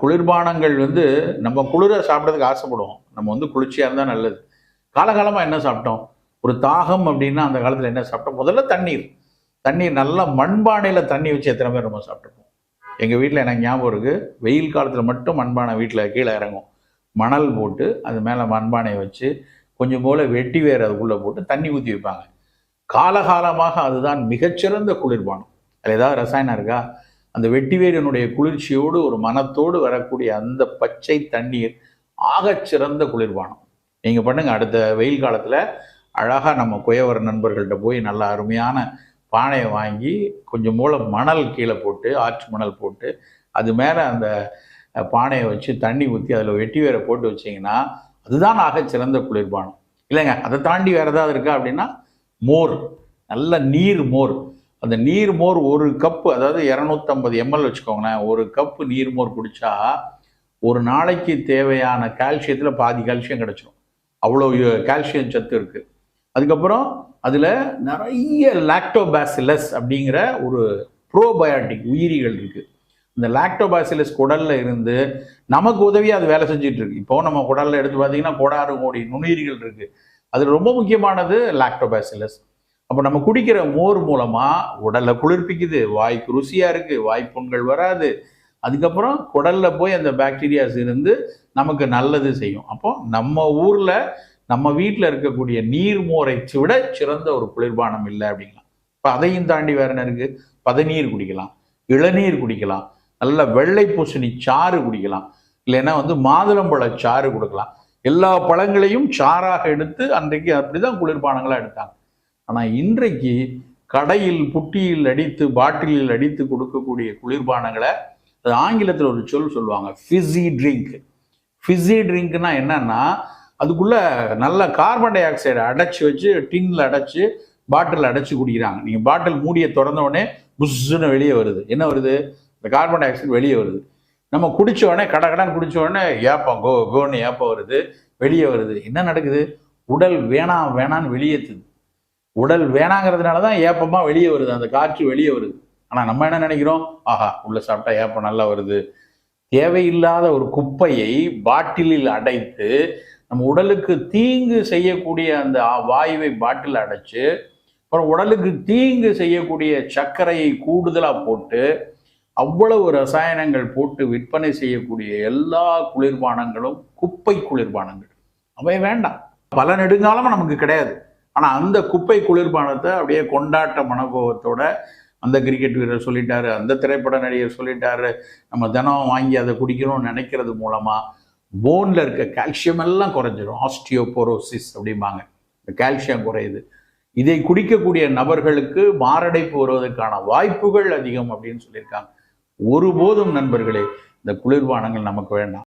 குளிர்பானங்கள் வந்து நம்ம குளிர சாப்பிட்றதுக்கு ஆசைப்படுவோம். நம்ம வந்து குளிர்ச்சியாக இருந்தால் நல்லது. காலகாலமாக என்ன சாப்பிட்டோம்? ஒரு தாகம் அப்படின்னா அந்த காலத்தில் என்ன சாப்பிட்டோம்? முதல்ல தண்ணீர். தண்ணீர் நல்லா மண்பானையில் தண்ணி வச்சு எத்தனை பேர் நம்ம சாப்பிட்ருப்போம் எங்கள் வீட்டில் எனக்கு ஞாபகம் இருக்குது வெயில் காலத்தில் மட்டும் மண்பானை வீட்டில் கீழே இறங்கும். மணல் போட்டு அது மேலே மண்பானையை வச்சு கொஞ்சம் போல் வெட்டி வேர் அதுக்குள்ளே போட்டு தண்ணி ஊற்றி வைப்பாங்க. காலகாலமாக அதுதான் மிகச்சிறந்த குளிர்பானம். அதில் ஏதாவது ரசாயனம் இருக்கா? அந்த வெட்டிவேரனுடைய குளிர்ச்சியோடு ஒரு மனத்தோடு வரக்கூடிய அந்த பச்சை தண்ணீர் ஆகச்சிறந்த குளிர்பானம். நீங்கள் பண்ணுங்கள் அடுத்த வெயில் காலத்தில் அழகாக நம்ம குயவர் நண்பர்கள்ட்ட போய் நல்ல அருமையான பானையை வாங்கி கொஞ்சம் மூல மணல் கீழே போட்டு ஆற்று மணல் போட்டு அது மேலே அந்த பானையை வச்சு தண்ணி ஊற்றி அதில் வெட்டி வேரை போட்டு வச்சிங்கன்னா அதுதான் ஆக சிறந்த குளிர்பானம். இல்லைங்க அதை தாண்டி வேறு ஏதாவது இருக்கா அப்படின்னா மோர். நல்ல நீர் மோர். அந்த நீர் மோர் ஒரு கப்பு அதாவது இரநூத்தம்பது எம்எல் வச்சுக்கோங்களேன் ஒரு கப்பு நீர் மோர் ஒரு நாளைக்கு தேவையான கால்சியத்தில் பாதி கால்சியம் கிடச்சிரும். அவ்வளோ கால்சியம் சத்து இருக்குது அதுக்கப்புறம் அதில் நிறைய லாக்டோபாசிலஸ் அப்படிங்கிற ஒரு ப்ரோபயோட்டிக் உயிரிகள் இருக்குது இந்த லாக்டோபாசிலஸ் குடலில் இருந்து நமக்கு உதவியாக அது வேலை செஞ்சிட்ருக்கு இப்போ நம்ம குடலில் எடுத்து பார்த்தீங்கன்னா கோடாறு கோடி நுண்ணுயிரிகள் இருக்குது அது ரொம்ப முக்கியமானது லாக்டோபாசிலஸ் அப்போ நம்ம குடிக்கிற மோர் மூலமா உடலை குளிர்ப்பிக்குது. வாய்க்கு ருசியா இருக்கு. வாய்ப்புண்கள் வராது. அதுக்கப்புறம் குடல்ல போய் அந்த பாக்டீரியாஸ் இருந்து நமக்கு நல்லது செய்யும். அப்போ நம்ம ஊர்ல நம்ம வீட்டில் இருக்கக்கூடிய நீர் மோரை விட சிறந்த ஒரு குளிர்பானம் இல்லை அப்படிங்கலாம். இப்போ அதையும் தாண்டி வேற என்ன இருக்கு? பதநீர் குடிக்கலாம். இளநீர் குடிக்கலாம். நல்ல வெள்ளை பூசணி சாறு குடிக்கலாம். இல்லைன்னா வந்து மாதுளம்பழ சாறு கொடுக்கலாம். எல்லா பழங்களையும் சாறாக எடுத்து அன்றைக்கு அப்படிதான் குளிர்பானங்களா எடுத்தாங்க. ஆனால் இன்றைக்கு கடையில் புட்டியில் அடித்து பாட்டிலில் அடித்து கொடுக்கக்கூடிய குளிர்பானங்களை அது ஆங்கிலத்தில் ஒரு சொல் சொல்லுவாங்க ஃபிஸி ட்ரிங்க் ஃபிஸி ட்ரிங்க்னா என்னன்னா அதுக்குள்ளே நல்ல கார்பன் டை ஆக்சைடை அடைச்சி வச்சு டின்ல அடைச்சு பாட்டில் அடைச்சி குடிக்கிறாங்க. நீங்கள் பாட்டில் மூடியை திறந்த உடனே புஷ்ஷுன்னு வெளியே வருது. என்ன வருது? இந்த கார்பன் டை ஆக்சைடு வெளியே வருது. நம்ம குடிச்ச உடனே கட கடன் குடிச்ச உடனே ஏப்பம் கோ கோன்னு ஏப்பம் வருது வெளியே வருது. என்ன நடக்குது? உடல் வேணாம் வேணான்னு வெளியேற்றுது உடல் வேணாங்கிறதுனால தான் ஏப்பமாக வெளியே வருது அந்த காற்று வெளியே வருது. ஆனால் நம்ம என்ன நினைக்கிறோம்? ஆஹா உள்ளே சாப்பிட்டா ஏப்பம் நல்லா வருது. தேவையில்லாத ஒரு குப்பையை பாட்டிலில் அடைத்து நம்ம உடலுக்கு தீங்கு செய்யக்கூடிய அந்த ஆ- வாயுவை பாட்டில் அடைச்சு அப்புறம் உடலுக்கு தீங்கு செய்யக்கூடிய சர்க்கரையை கூடுதலாக போட்டு அவ்வளவு ரசாயனங்கள் போட்டு விற்பனை செய்யக்கூடிய எல்லா குளிர்பானங்களும் குப்பை குளிர்பானங்கள். அவை வேண்டாம். பல நெடுங்காலமாக நமக்கு கிடையாது. ஆனால் அந்த குப்பை குளிர்பானத்தை அப்படியே கொண்டாட்ட மனோபாவத்தோட அந்த கிரிக்கெட் வீரர் சொல்லிட்டாரு அந்த திரைப்பட நடிகர் சொல்லிட்டாரு நம்ம தினம் வாங்கி அதை குடிக்கணும்னு நினைக்கிறது மூலமாக போனில் இருக்க கால்சியம் எல்லாம் குறைஞ்சிரும். ஆஸ்டியோபோரோசிஸ் அப்படிம்பாங்க. இந்த கால்சியம் குறையுது. இதை குடிக்கக்கூடிய நபர்களுக்கு மாரடைப்பு வருவதற்கான வாய்ப்புகள் அதிகம் அப்படின்னு சொல்லியிருக்காங்க. ஒருபோதும் நண்பர்களே இந்த குளிர்பானங்கள் நமக்கு வேண்டாம்.